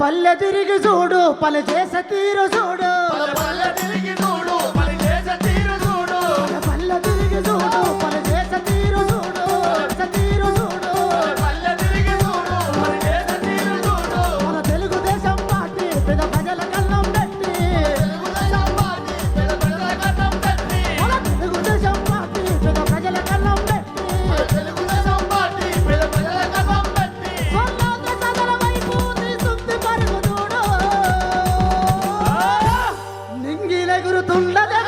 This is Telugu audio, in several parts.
పల్లె తిరిగి చూడు పల్లె చేసే తీరు చూడు. పల్లె తిరిగి నింగిలెగురుతున్నదే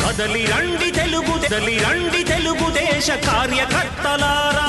కదలి రండి తెలుగు కదలి రండి తెలుగుదేశ కార్యకర్తలారా.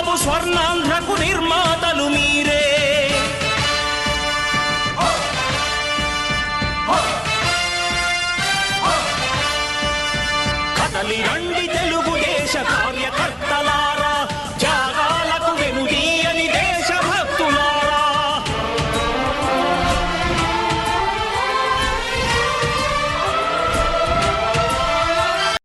బాబు స్వర్ణాంధ్రకు నిర్మాతలు మీరే.